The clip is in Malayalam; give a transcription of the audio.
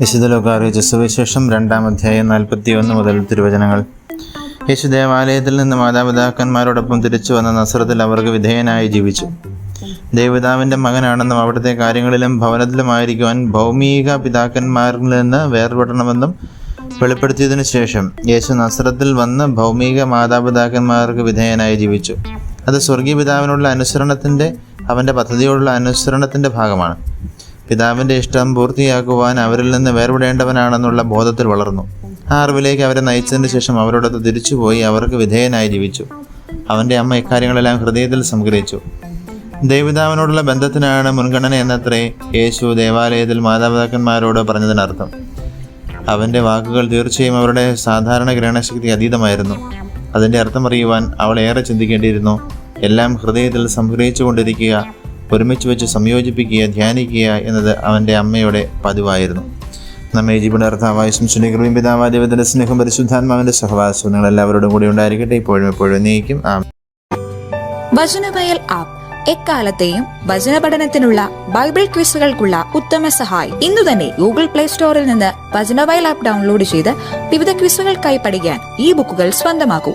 വിശുദ്ധലോകാറിയ ജസുവിശേഷം രണ്ടാം അധ്യായം നാൽപ്പത്തി ഒന്ന് മുതൽ തിരുവചനങ്ങൾ. യേശു ദേവാലയത്തിൽ നിന്ന് മാതാപിതാക്കന്മാരോടൊപ്പം തിരിച്ചു വന്ന നസ്രത്തിൽ അവർക്ക് വിധേയനായി ജീവിച്ചു. ദേവിതാവിന്റെ മകനാണെന്നും അവിടുത്തെ കാര്യങ്ങളിലും ഭവനത്തിലുമായിരിക്കുവാൻ ഭൗമിക പിതാക്കന്മാരിൽ നിന്ന് വേർപെടണമെന്നും വെളിപ്പെടുത്തിയതിനു ശേഷം യേശു നസ്രത്തിൽ വന്ന് ഭൗമിക മാതാപിതാക്കന്മാർക്ക് വിധേയനായി ജീവിച്ചു. അത് സ്വർഗീയ പിതാവിനുള്ള അനുസരണത്തിന്റെ അവന്റെ പദ്ധതിയോടുള്ള അനുസരണത്തിന്റെ ഭാഗമാണ്. പിതാവിന്റെ ഇഷ്ടം പൂർത്തിയാക്കുവാൻ അവരിൽ നിന്ന് വേർപെടേണ്ടവനാണെന്നുള്ള ബോധത്തിൽ വളർന്നു. ആ അറിവിലേക്ക് അവരെ നയിച്ചതിന് ശേഷം അവരോടൊത്ത് തിരിച്ചുപോയി അവർക്ക് വിധേയനായി ജീവിച്ചു. അവന്റെ അമ്മ ഇക്കാര്യങ്ങളെല്ലാം ഹൃദയത്തിൽ സംഗ്രഹിച്ചു. ദേവിതാവിനോടുള്ള ബന്ധത്തിനാണ് മുൻഗണന എന്നത്രേ യേശു ദേവാലയത്തിൽ മാതാപിതാക്കന്മാരോട് പറഞ്ഞതിനർത്ഥം. അവന്റെ വാക്കുകൾ തീർച്ചയായും അവരുടെ സാധാരണ ഗ്രഹണശക്തി അതീതമായിരുന്നു. അതിന്റെ അർത്ഥം അറിയുവാൻ അവൾ ഏറെ ചിന്തിക്കേണ്ടിയിരുന്നു. എല്ലാം ഹൃദയത്തിൽ സംഗ്രഹിച്ചു കൊണ്ടിരിക്കുക ഒരുമിച്ച് വെച്ച് സംയോജിപ്പിക്കുക ധ്യാനിക്കുക എന്നത് അവന്റെ അമ്മയുടെ പതിവായിരുന്നു. നമ്മെ ജീവനർത്ഥമായ ശംസുനികൃപയും പിതാവായ ദൈവത്തിന്റെ സ്നേഹം പരിശുദ്ധാത്മാവിന്റെ സഹവാസവും നിങ്ങൾ എല്ലാവരോടും കൂടി ഉണ്ടായിരിക്കട്ടെ. ഇപ്പോഴും എപ്പോഴും നീക്കും വചനവയൽ ആപ്പ്. എക്കാലത്തെയും വചന പഠനത്തിനുള്ള ബൈബിൾ ക്വിസുകൾക്കുള്ള ഉത്തമ സഹായി. ഇന്നു തന്നെ ഗൂഗിൾ പ്ലേ സ്റ്റോറിൽ നിന്ന് വചനവയൽ ആപ്പ് ഡൗൺലോഡ് ചെയ്ത് വിവിധ ക്വിസുകൾക്കായി പഠിക്കാൻ ഈ ബുക്കുകൾ സ്വന്തമാക്കൂ.